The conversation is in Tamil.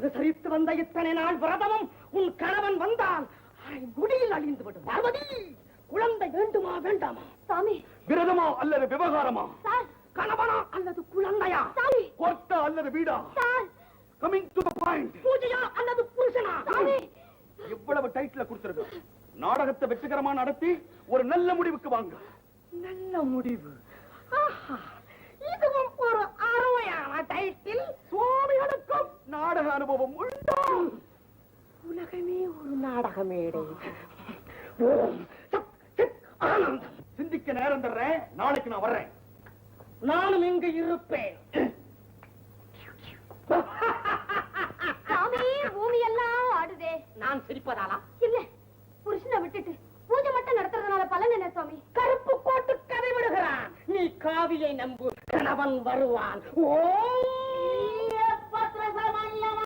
அனுசரித்து வந்த இத்தனை நாள் விரதமும் உன் கணவன் வந்தால் அரை முடியில் அழிந்து விடும். பார்வதி குழந்தை வேண்டுமா வேண்டாமா? சாமி. விரதமா அல்லது விவகாரமா? கணவனா அல்லது குழந்தையா? சாமி. கோர்ட்டா அல்லது வீடா? கமிங் டு த பாயிண்ட் பூஜையா அல்லது புருஷனா? சாமி. இவ்வளவு டைட்டில் கொடுத்திருக்கு? நாடகத்தை வெற்றிகரமா நடத்தி ஒரு நல்ல முடிவுக்கு வாங்க. நல்ல முடிவு. நாடக அனுபவம் உண்டா? உலகமே ஒரு நாடக மேடை ஓம் சத் சித் ஆனந்தம் சிந்திக்க நேரம் தர்றேன். நாளைக்கு நான் வர்றேன். நானும் இங்கு இருப்பேன். பூமி எல்லாம் ஆடுதே. நான் சிரிப்பதாலா? இல்ல புருஷனை விட்டுட்டு பூஜை மட்டும் நடத்துறதுனால பலன் என்ன சுவாமி கருப்பு கோட்டு கதை விடுகிறான் நீ காவியை நம்பு. கணவன் வருவான். ஓம்